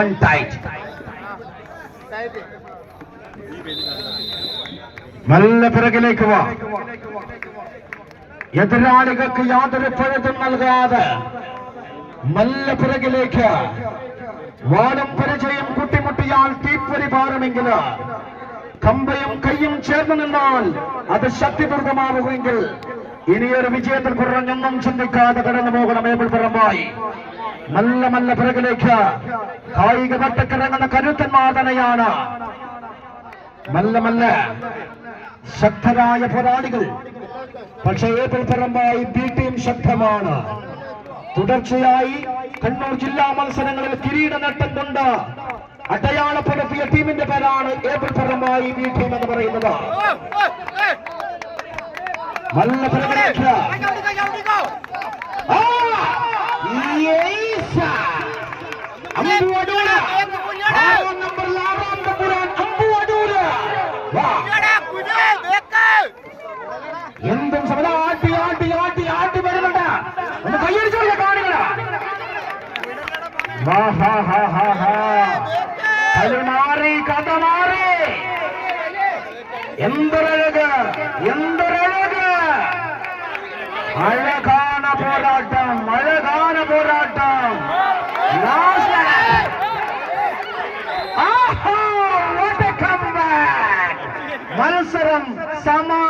and tight. നല്ല പിറകിലേക്ക് വാ എതിരാളികൾക്ക് യാതൊരു പഴുതും നൽകാതെ നല്ല പിറകിലേക്ക് വാടും പരിചയം കുട്ടിമുട്ടിയാൽ തീപ്പൊരി പാറുമെങ്കിൽ കമ്പയും കയ്യും ചേർന്ന് നിന്നാൽ അത് ശക്തിദുർഗമാവുമെങ്കിൽ ഇനിയൊരു വിജയത്തിൽ കുറഞ്ഞൊന്നും ചിന്തിക്കാതെ കടന്നു പോകണം ഏപ്പിൾപ്പുറമായി നല്ല നല്ല പിറകിലേക്ക്. കായിക വട്ടക്കിറങ്ങുന്ന കരുത്തന്മാർ തന്നെയാണ് നല്ല നല്ല ശക്തരായ പോരാളികൾ. പക്ഷേ ഏപ്പിൾപ്പുറമായി ബി ടീം ശക്തമാണ്. തുടർച്ചയായി കണ്ണൂർ ജില്ലാ മത്സരങ്ങളിൽ കിരീട നേട്ടം കൊണ്ട് അടയാളപ്പെടുത്തിയ ടീമിന്റെ പേരാണ് ഏപ്രിൽ പറമ്പായി ബി ടീം എന്ന് പറയുന്നത്. നല്ല എന്തും സമല ആട്ടി ആട്ടി ആട്ടി ആട്ടി വരുന്നുണ്ട് ഒന്ന് കയ്യടിച്ചോളിയ കാണികളാ വാ, ഹാ, ഹാ, ഹാ, ഹാ. കളി മാറി കഥ മാറി എന്തൊരഴക് എന്തൊരഴക് അഴകാന പോരാട്ടം അഴകാന പോരാട്ടം అవసరం సమా